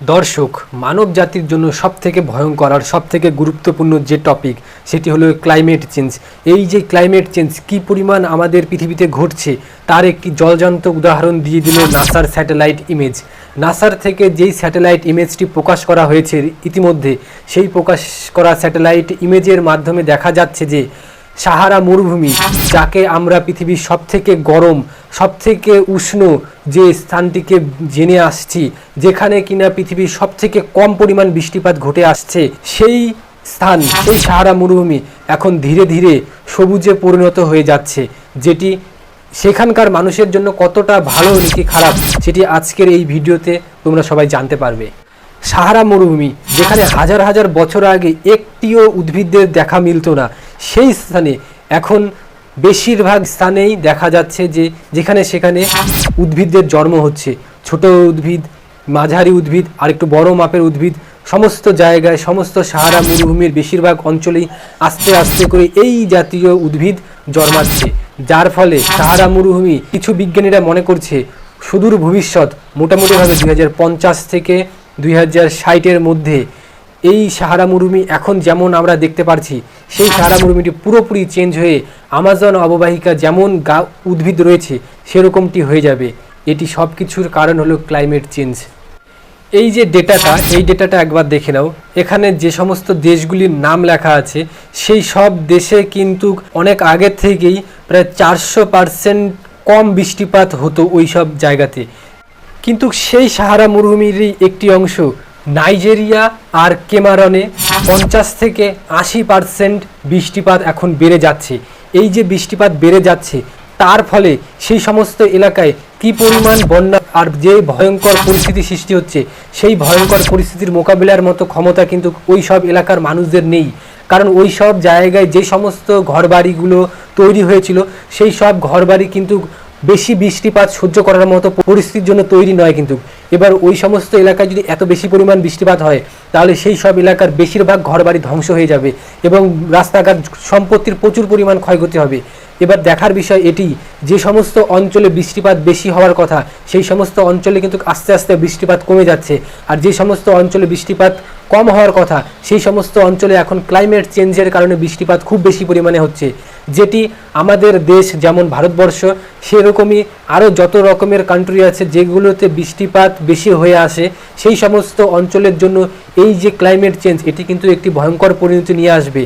দর্শক মানব জাতির জন্য সবথেকে ভয়ঙ্কর আর সবথেকে গুরুত্বপূর্ণ যে টপিক সেটি হলো ক্লাইমেট চেঞ্জ এই যে ক্লাইমেট চেঞ্জ কি পরিমাণ আমাদের পৃথিবীতে ঘটছে, তার একটি জলজান্ত উদাহরণ দিয়ে দিল নাসার স্যাটেলাইট ইমেজ নাসার থেকে যেই স্যাটেলাইট ইমেজটি প্রকাশ করা হয়েছে ইতিমধ্যে, সেই প্রকাশ করা স্যাটেলাইট ইমেজের মাধ্যমে দেখা যাচ্ছে যে সাহারা মরুভূমি, যাকে আমরা পৃথিবীর সবথেকে গরম, সবথেকে উষ্ণ যে স্থানটিকে জেনে আসছি, যেখানে কিনা পৃথিবীর সবথেকে কম পরিমাণ বৃষ্টিপাত ঘটে আসছে, সেই স্থান, সেই সাহারা মরুভূমি এখন ধীরে ধীরে সবুজে পরিণত হয়ে যাচ্ছে, যেটি সেখানকার মানুষের জন্য কতটা ভালো নাকি খারাপ, সেটি আজকের এই ভিডিওতে তোমরা সবাই জানতে পারবে। সাহারা মরুভূমি, যেখানে হাজার হাজার বছর আগে একটিও উদ্ভিদদের দেখা মিলতো না সেই স্থানে। এখন বেশিরভাগ স্থানেই দেখা যাচ্ছে যে যেখানে সেখানে উদ্ভিদদের জন্ম হচ্ছে। ছোট উদ্ভিদ, মাঝারি উদ্ভিদ আর একটু বড় মাপের উদ্ভিদ, সমস্ত জায়গায়, সমস্ত সাহারা মরুভূমির বেশিরভাগ অঞ্চলেই আস্তে আস্তে করে এই জাতীয় উদ্ভিদ জন্মাচ্ছে। যার ফলে সাহারা মরুভূমি কিছু বিজ্ঞানীরা মনে করছে, সুদূর ভবিষ্যৎ, মোটামুটিভাবে দুই হাজার পঞ্চাশ থেকে দুই হাজার মধ্যে এই সাহারা মরুভূমি এখন যেমন আমরা দেখতে পারছি, সেই সাহারা মরুভূমিটি পুরোপুরি চেঞ্জ হয়ে আমাজন অববাহিকা যেমন গা উদ্ভিদ রয়েছে, সেরকমটি হয়ে যাবে। এটি সব কিছুর কারণ হলো ক্লাইমেট চেঞ্জ এই যে ডেটাটা, এই ডেটাটা একবার দেখে নাও। এখানে যে সমস্ত দেশগুলির নাম লেখা আছে, সেই সব দেশে কিন্তু অনেক আগের থেকেই প্রায় চারশো পার্সেন্ট কম বৃষ্টিপাত হতো ওই সব জায়গাতে। কিন্তু সেই সাহারা মরুভূমিরই একটি অংশ নাইজেরিয়া আর কেমারনে পঞ্চাশ থেকে আশি পার্সেন্ট বৃষ্টিপাত এখন বেড়ে যাচ্ছে। এই যে বৃষ্টিপাত বেড়ে যাচ্ছে, তার ফলে সেই সমস্ত এলাকায় কি পরিমাণ বন্যা আর যে ভয়ঙ্কর পরিস্থিতি সৃষ্টি হচ্ছে, সেই ভয়ঙ্কর পরিস্থিতির মোকাবিলার মতো ক্ষমতা কিন্তু ওই সব এলাকার মানুষদের নেই। কারণ ওই সব জায়গায় যে সমস্ত ঘরবাড়িগুলো তৈরি হয়েছিল, সেই সব ঘরবাড়ি কিন্তু বেশি বৃষ্টিপাত সহ্য করার মতো পরিস্থিতির জন্য তৈরি নয় কিন্তু। এবার ওই সমস্ত এলাকায় যদি এত বেশি পরিমাণ বৃষ্টিপাত হয়, তাহলে সেই সব এলাকার বেশিরভাগ ঘরবাড়ি ধ্বংস হয়ে যাবে এবং রাস্তাঘাট সম্পত্তির প্রচুর পরিমাণ ক্ষয়ক্ষতি হবে। এবার দেখার বিষয় এটি, যে সমস্ত অঞ্চলে বৃষ্টিপাত বেশি হওয়ার কথা, সেই সমস্ত অঞ্চলে কিন্তু আস্তে আস্তে বৃষ্টিপাত কমে যাচ্ছে। আর যে সমস্ত অঞ্চলে বৃষ্টিপাত কম হওয়ার কথা, সেই সমস্ত অঞ্চলে এখন ক্লাইমেট চেঞ্জের কারণে বৃষ্টিপাত খুব বেশি পরিমাণে হচ্ছে। যেটি আমাদের দেশ, যেমন ভারতবর্ষ, সেরকমই আরও যত রকমের কান্ট্রি আছে যেগুলোতে বৃষ্টিপাত বেশি হয়ে আসে, সেই সমস্ত অঞ্চলের জন্য এই যে ক্লাইমেট চেঞ্জ এটি কিন্তু একটি ভয়ঙ্কর পরিণতি নিয়ে আসবে।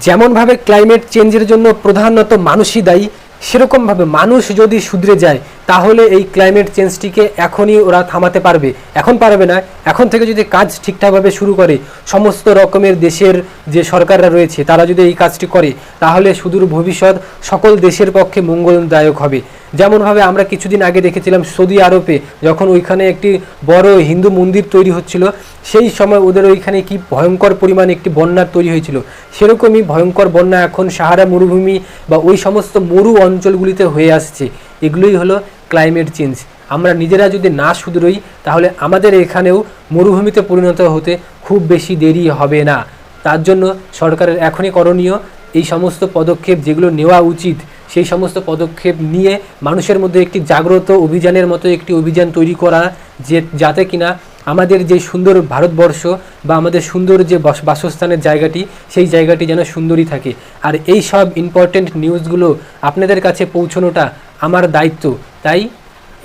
যেমনভাবে ক্লাইমেট চেঞ্জের জন্য প্রধানত মানুষই দায়ী সেরকমভাবে মানুষ যদি শুধরে যায় তাহলে এই ক্লাইমেট চেঞ্জটিকে এখনই ওরা থামাতে পারবে। এখন পারবে না। এখন থেকে যদি কাজ ঠিকঠাকভাবে শুরু করে, সমস্ত রকমের দেশের যে সরকাররা রয়েছে, তারা যদি এই কাজটি করে, তাহলে সুদূর ভবিষ্যৎ সকল দেশের পক্ষে মঙ্গলদায়ক হবে। যেমনভাবে আমরা কিছুদিন আগে দেখেছিলাম সৌদি আরবে, যখন ওইখানে একটি বড় হিন্দু মন্দির তৈরি হচ্ছিল, সেই সময় ওদের ওইখানে কি ভয়ঙ্কর পরিমাণ একটি বন্যার তৈরি হয়েছিল। সেরকমই ভয়ঙ্কর বন্যা এখন সাহারা মরুভূমি বা ওই সমস্ত মরু অঞ্চলগুলিতে হয়ে আসছে। এগুলোই হলো ক্লাইমেট চেঞ্জ আমরা নিজেরা যদি না শুধরোই তাহলে আমাদের এখানেও মরুভূমিতে পরিণত হতে খুব বেশি দেরি হবে না। তার জন্য সরকারের এখনই করণীয়, এই সমস্ত পদক্ষেপ যেগুলো নেওয়া উচিত, সেই সমস্ত পদক্ষেপ নিয়ে মানুষের মধ্যে একটি জাগ্রত অভিযানের মতো একটি অভিযান তৈরি করা, যে, যাতে কিনা আমাদের যে সুন্দর ভারতবর্ষ বা আমাদের সুন্দর যে বাস- বাসস্থানের জায়গাটি, সেই জায়গাটি যেন সুন্দরই থাকে। আর এই সব ইম্পর্টেন্ট নিউজগুলো আপনাদের কাছে পৌঁছানোটা আমার দায়িত্ব। তাই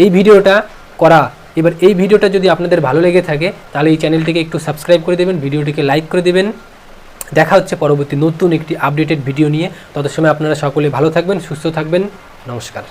এই ভিডিওটা করা। এবার এই ভিডিওটা যদি আপনাদের ভালো লেগে থাকে, তাহলে এই চ্যানেলটিকে একটু সাবস্ক্রাইব করে দেবেন, ভিডিওটিকে লাইক করে দেবেন। দেখা হচ্ছে পরবর্তী নতুন একটি আপডেটেড ভিডিও নিয়ে। তত সময় আপনারা সকলে ভালো থাকবেন, সুস্থ থাকবেন। নমস্কার।